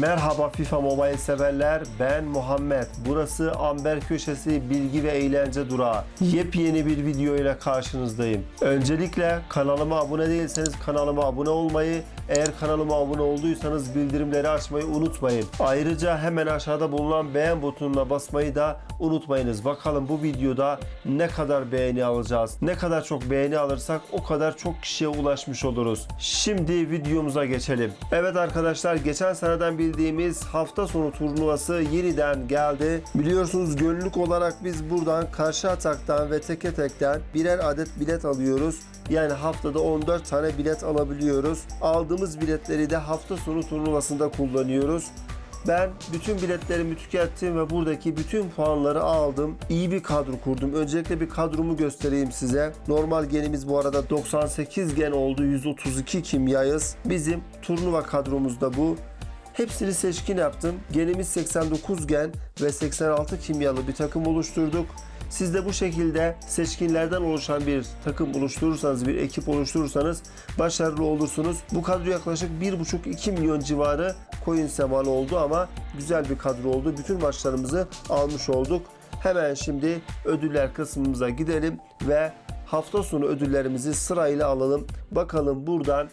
Merhaba FIFA Mobile severler. Ben Muhammed. Burası Amber Köşesi Bilgi ve Eğlence Durağı. Yepyeni bir video ile karşınızdayım. Öncelikle kanalıma abone değilseniz kanalıma abone olmayı, eğer kanalıma abone olduysanız bildirimleri açmayı unutmayın. Ayrıca hemen aşağıda bulunan beğen butonuna basmayı da unutmayınız. Bakalım bu videoda ne kadar beğeni alacağız. Ne kadar çok beğeni alırsak o kadar çok kişiye ulaşmış oluruz. Şimdi videomuza geçelim. Evet arkadaşlar geçen seneden bildiğimiz hafta sonu turnuvası yeniden geldi. Biliyorsunuz gönüllük olarak biz buradan karşı ataktan ve teke tekten birer adet bilet alıyoruz. Yani haftada 14 tane bilet alabiliyoruz. Aldığımız biletleri de hafta sonu turnuvasında kullanıyoruz. Ben bütün biletlerimi tükettim ve buradaki bütün puanları aldım. İyi bir kadro kurdum. Öncelikle bir kadromu göstereyim size. Normal genimiz bu arada 98 gen oldu. 132 kimyayız. Bizim turnuva kadromuzda bu. Hepsini seçkin yaptım. Genimiz 89 gen ve 86 kimyalı bir takım oluşturduk. Siz de bu şekilde seçkinlerden oluşan bir takım oluşturursanız, bir ekip oluşturursanız başarılı olursunuz. Bu kadro yaklaşık 1,5-2 milyon civarı coin semalı oldu ama güzel bir kadro oldu. Bütün maçlarımızı almış olduk. Hemen şimdi ödüller kısmımıza gidelim ve hafta sonu ödüllerimizi sırayla alalım. Bakalım buradan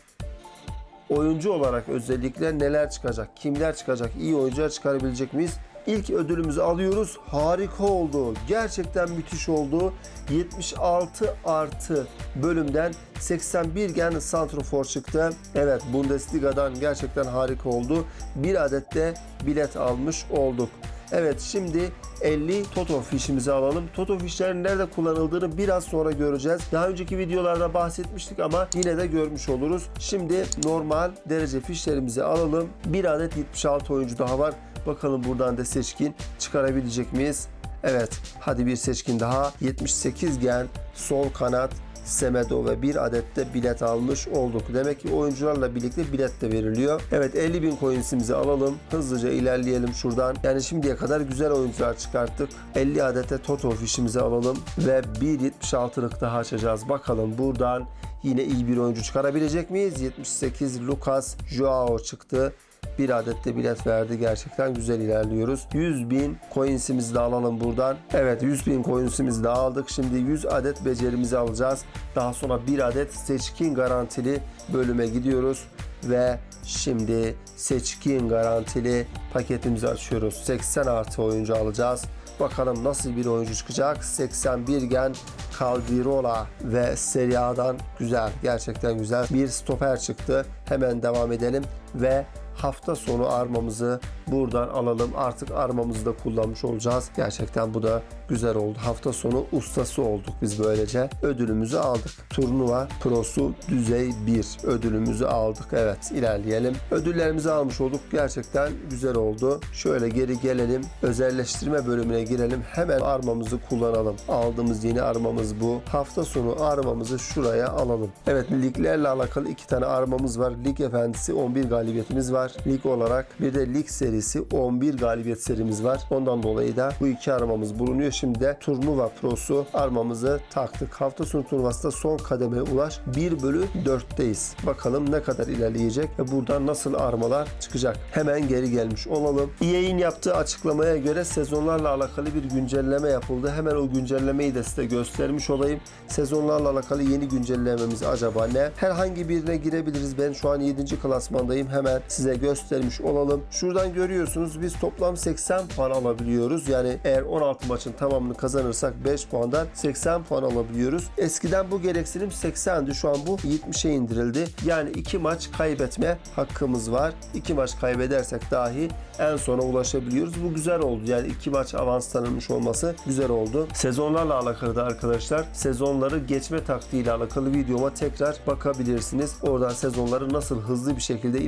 oyuncu olarak özellikle neler çıkacak? Kimler çıkacak? İyi oyuncular çıkarabilecek miyiz? İlk ödülümüzü alıyoruz. Harika oldu. Gerçekten müthiş oldu. 76 artı bölümden 81 gen santrofor çıktı. Evet Bundesliga'dan gerçekten harika oldu. Bir adet de bilet almış olduk. Evet şimdi 50 Toto fişimizi alalım. Toto fişlerin nerede kullanıldığını biraz sonra göreceğiz. Daha önceki videolarda bahsetmiştik ama yine de görmüş oluruz. Şimdi normal derece fişlerimizi alalım. Bir adet 76 oyuncu daha var. Bakalım buradan da seçkin çıkarabilecek miyiz? Evet hadi bir seçkin daha. 78 gen sol kanat Semedo ve bir adet de bilet almış olduk. Demek ki oyuncularla birlikte bilet de veriliyor. Evet 50 bin coinsimizi alalım. Hızlıca ilerleyelim şuradan. Yani şimdiye kadar güzel oyuncular çıkarttık. 50 adete Toto fişimizi alalım ve 1.76'lık daha açacağız. Bakalım buradan yine iyi bir oyuncu çıkarabilecek miyiz? 78 Lucas Joao çıktı. Bir adet de bilet verdi. Gerçekten güzel ilerliyoruz. 100 bin coinsimizi de alalım buradan. Evet 100 bin coinsimizi de aldık. Şimdi 100 adet becerimizi alacağız. Daha sonra bir adet seçkin garantili bölüme gidiyoruz. Ve şimdi seçkin garantili paketimizi açıyoruz. 80 artı oyuncu alacağız. Bakalım nasıl bir oyuncu çıkacak. 81 gen Caldirola ve Serie A'dan güzel. Gerçekten güzel. Bir stoper çıktı. Hemen devam edelim ve hafta sonu armamızı buradan alalım. Artık armamızı da kullanmış olacağız. Gerçekten bu da güzel oldu. Hafta sonu ustası olduk biz böylece. Ödülümüzü aldık. Turnuva Prosu Düzey 1 ödülümüzü aldık. Evet ilerleyelim. Ödüllerimizi almış olduk. Gerçekten güzel oldu. Şöyle geri gelelim. Özelleştirme bölümüne girelim. Hemen armamızı kullanalım. Aldığımız yeni armamız bu. Hafta sonu armamızı şuraya alalım. Evet liglerle alakalı iki tane armamız var. Lig Efendisi 11 galibiyetimiz var. Lig olarak bir de lig serisi 11 galibiyet serimiz var. Ondan dolayı da bu iki armamız bulunuyor. Şimdi de turnuva prosu armamızı taktık. Hafta sonu turnuvasında son kademeye ulaş 1 bölü 4'teyiz. Bakalım ne kadar ilerleyecek ve buradan nasıl armalar çıkacak. Hemen geri gelmiş olalım. EA'in yaptığı açıklamaya göre sezonlarla alakalı bir güncelleme yapıldı. Hemen o güncellemeyi de size göstermiş olayım. Sezonlarla alakalı yeni güncellememiz acaba ne? Herhangi birine girebiliriz. Ben şu an 7. klasmandayım. Hemen size göstermiş olalım. Şuradan görüyorsunuz biz toplam 80 puan alabiliyoruz. Yani eğer 16 maçın tamamını kazanırsak 5 puandan 80 puan alabiliyoruz. Eskiden bu gereksinim 80'di. Şu an bu 70'e indirildi. Yani 2 maç kaybetme hakkımız var. 2 maç kaybedersek dahi en sona ulaşabiliyoruz. Bu güzel oldu. Yani 2 maç avans tanınmış olması güzel oldu. Sezonlarla alakalı da arkadaşlar sezonları geçme taktiğiyle alakalı videoma tekrar bakabilirsiniz. Oradan sezonları nasıl hızlı bir şekilde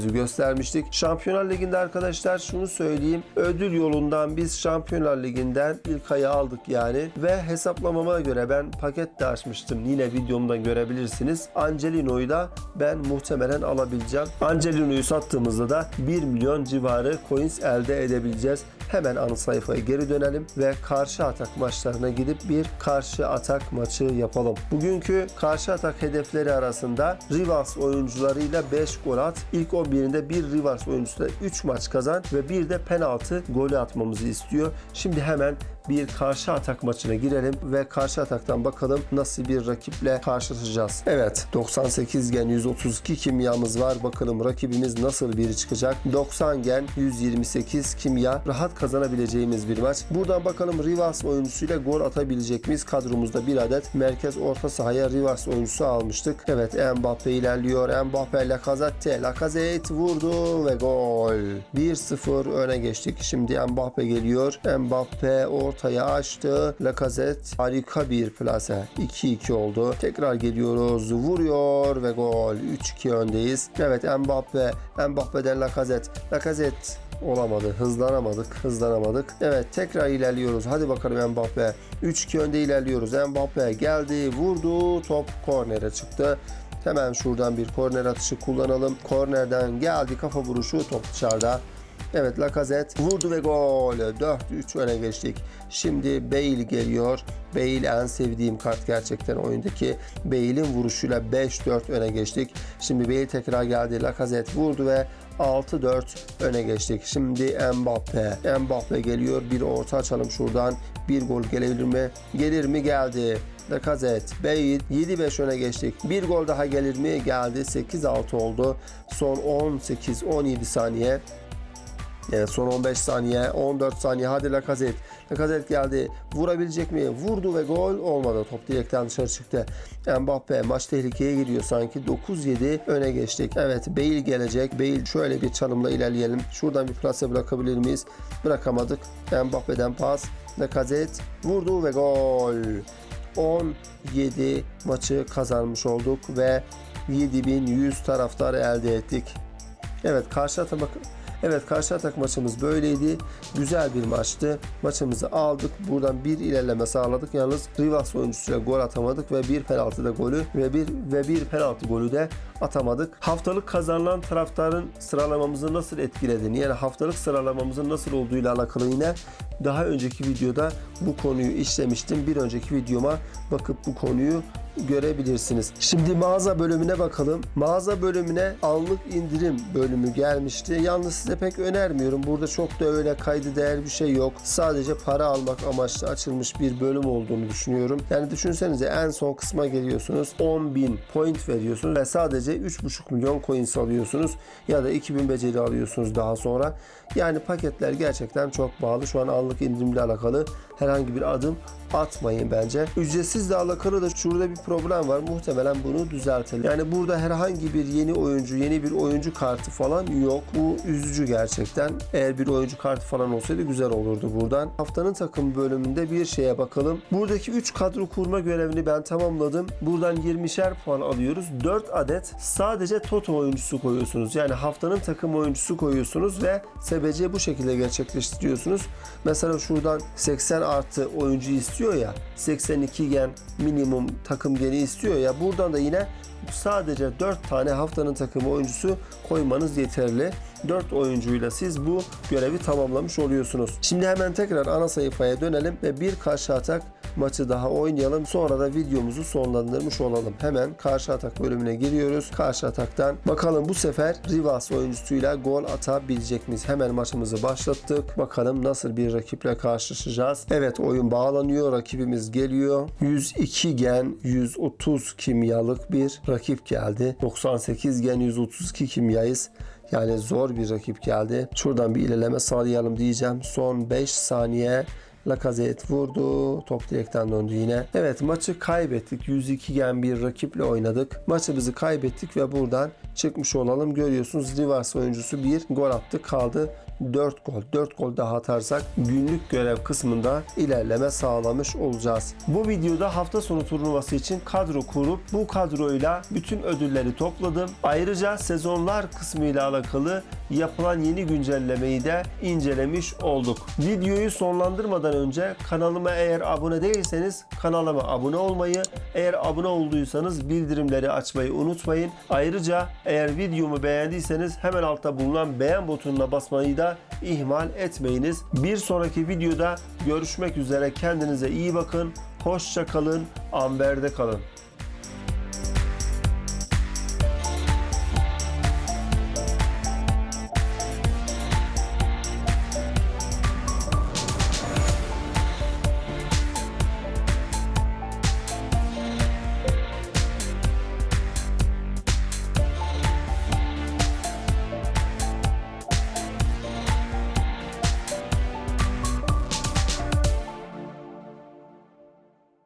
ilerleyebileceğimizi göstermiştik. Şampiyonlar Ligi'nde arkadaşlar şunu söyleyeyim. Ödül yolundan biz Şampiyonlar Ligi'nden ilk ayı aldık yani. Ve hesaplamama göre ben paket de açmıştım. Yine videomdan görebilirsiniz. Angelino'yu da ben muhtemelen alabileceğim. Angelino'yu sattığımızda da 1 milyon civarı coins elde edebileceğiz. Hemen ana sayfaya geri dönelim ve karşı atak maçlarına gidip bir karşı atak maçı yapalım. Bugünkü karşı atak hedefleri arasında Rivas oyuncularıyla 5 gol at. İlk 11'inde bir Rivas oyuncusuyla 3 maç kazan ve bir de penaltı golü atmamızı istiyor. Şimdi hemen bir karşı atak maçına girelim ve karşı ataktan bakalım nasıl bir rakiple karşılaşacağız. Evet 98 gen 132 kimyamız var. Bakalım rakibimiz nasıl biri çıkacak. 90 gen 128 kimya rahat kazanabileceğimiz bir maç. Buradan bakalım Rivas oyuncusuyla gol atabilecek miyiz? Kadromuzda bir adet merkez orta sahaya Rivas oyuncusu almıştık. Evet Mbappe ilerliyor. Mbappe Lacazette. Lacazette vurdu ve gol. 1-0 öne geçtik. Şimdi Mbappe geliyor. Mbappe ortaya açtı. Lacazette harika bir plase. 2-2 oldu. Tekrar geliyoruz. Vuruyor ve gol. 3-2 öndeyiz. Evet Mbappe. Mbappe'den Lacazette. Lacazette olamadı. Hızlanamadık. Hızlanamadık. Evet tekrar ilerliyoruz. Hadi bakalım Mbappe. 3-2 önde ilerliyoruz. Mbappe geldi. Vurdu. Top kornere çıktı. Hemen şuradan bir korner atışı kullanalım. Kornerden geldi kafa vuruşu. Top dışarıda. Evet Lacazette vurdu ve gol. 4-3 öne geçtik. Şimdi Bale geliyor. Bale en sevdiğim kart gerçekten oyundaki. Bale'in vuruşuyla 5-4 öne geçtik. Şimdi Bale tekrar geldi. Lacazette vurdu ve 6-4 öne geçtik. Şimdi Mbappe. Mbappe geliyor. Bir orta açalım şuradan. Bir gol gelebilir mi? Gelir mi? Geldi. Lacazette, Bale 7-5 öne geçtik. Bir gol daha gelir mi? Geldi. 8-6 oldu. Son 18-17 saniye. Evet, son 15 saniye, 14 saniye. Hadi Lacazette. Lacazette geldi. Vurabilecek mi? Vurdu ve gol olmadı. Top direkten dışarı çıktı. Mbappe maç tehlikeye giriyor sanki. 9-7 öne geçtik. Evet Bale gelecek. Bale şöyle bir çalımla ilerleyelim. Şuradan bir plase bırakabilir miyiz? Bırakamadık. Mbappe'den pas. Lacazette vurdu ve gol. 17 maçı kazanmış olduk ve 7100 taraftar elde ettik. Evet karşı atama Evet karşı atak maçımız böyleydi. Güzel bir maçtı. Maçımızı aldık. Buradan bir ilerleme sağladık. Yalnız Rivas oyuncusuyla gol atamadık ve bir penaltıda golü ve bir ve bir penaltı golü de atamadık. Haftalık kazanılan taraftarın sıralamamızı nasıl etkilediğini yani haftalık sıralamamızın nasıl olduğuyla alakalı yine daha önceki videoda bu konuyu işlemiştim. Bir önceki videoma bakıp bu konuyu görebilirsiniz. Şimdi mağaza bölümüne bakalım. Mağaza bölümüne anlık indirim bölümü gelmişti. Yalnız size pek önermiyorum. Burada çok da öyle kaydı değer bir şey yok. Sadece para almak amaçlı açılmış bir bölüm olduğunu düşünüyorum. Yani düşünsenize en son kısma geliyorsunuz. 10.000 point veriyorsunuz ve sadece 3.5 milyon coins alıyorsunuz. Ya da 2000 beceri alıyorsunuz daha sonra. Yani paketler gerçekten çok pahalı. Şu an anlık indirimle alakalı herhangi bir adım atmayın bence. Ücretsizle alakalı da şurada bir problem var. Muhtemelen bunu düzeltelim. Yani burada herhangi bir yeni oyuncu, yeni bir oyuncu kartı falan yok. Bu üzücü gerçekten. Eğer bir oyuncu kartı falan olsaydı güzel olurdu buradan. Haftanın takım bölümünde bir şeye bakalım. Buradaki 3 kadro kurma görevini ben tamamladım. Buradan 20'şer puan alıyoruz. 4 adet sadece Toto oyuncusu koyuyorsunuz. Yani haftanın takım oyuncusu koyuyorsunuz ve SBC bu şekilde gerçekleştiriyorsunuz. Mesela şuradan 80 artı oyuncu istiyor ya 82 gen minimum takım geni istiyor ya buradan da yine sadece 4 tane haftanın takım oyuncusu koymanız yeterli. 4 oyuncuyla siz bu görevi tamamlamış oluyorsunuz. Şimdi hemen tekrar ana sayfaya dönelim ve bir karşı atak maçı daha oynayalım. Sonra da videomuzu sonlandırmış olalım. Hemen karşı atak bölümüne giriyoruz. Karşı ataktan bakalım bu sefer Rivas oyuncusuyla gol atabilecek miyiz? Hemen maçımızı başlattık. Bakalım nasıl bir rakiple karşılaşacağız. Evet oyun bağlanıyor. Rakibimiz geliyor. 102 gen 130 kimyalık bir rakip geldi. 98 gen 132 kimyayız. Yani zor bir rakip geldi. Şuradan bir ilerleme sağlayalım diyeceğim. Son 5 saniye. Lacazette vurdu. Top direkten döndü yine. Evet maçı kaybettik. 102 gen bir rakiple oynadık. Maçımızı kaybettik ve buradan çıkmış olalım. Görüyorsunuz Rivas oyuncusu bir gol attı. Kaldı 4 gol. 4 gol daha atarsak günlük görev kısmında ilerleme sağlamış olacağız. Bu videoda hafta sonu turnuvası için kadro kurup bu kadroyla bütün ödülleri topladım. Ayrıca sezonlar kısmı ile alakalı yapılan yeni güncellemeyi de incelemiş olduk. Videoyu sonlandırmadan önce kanalıma eğer abone değilseniz kanalıma abone olmayı, eğer abone olduysanız bildirimleri açmayı unutmayın. Ayrıca eğer videomu beğendiyseniz hemen altta bulunan beğen butonuna basmayı da ihmal etmeyiniz. Bir sonraki videoda görüşmek üzere. Kendinize iyi bakın. Hoşça kalın. Amber'de kalın.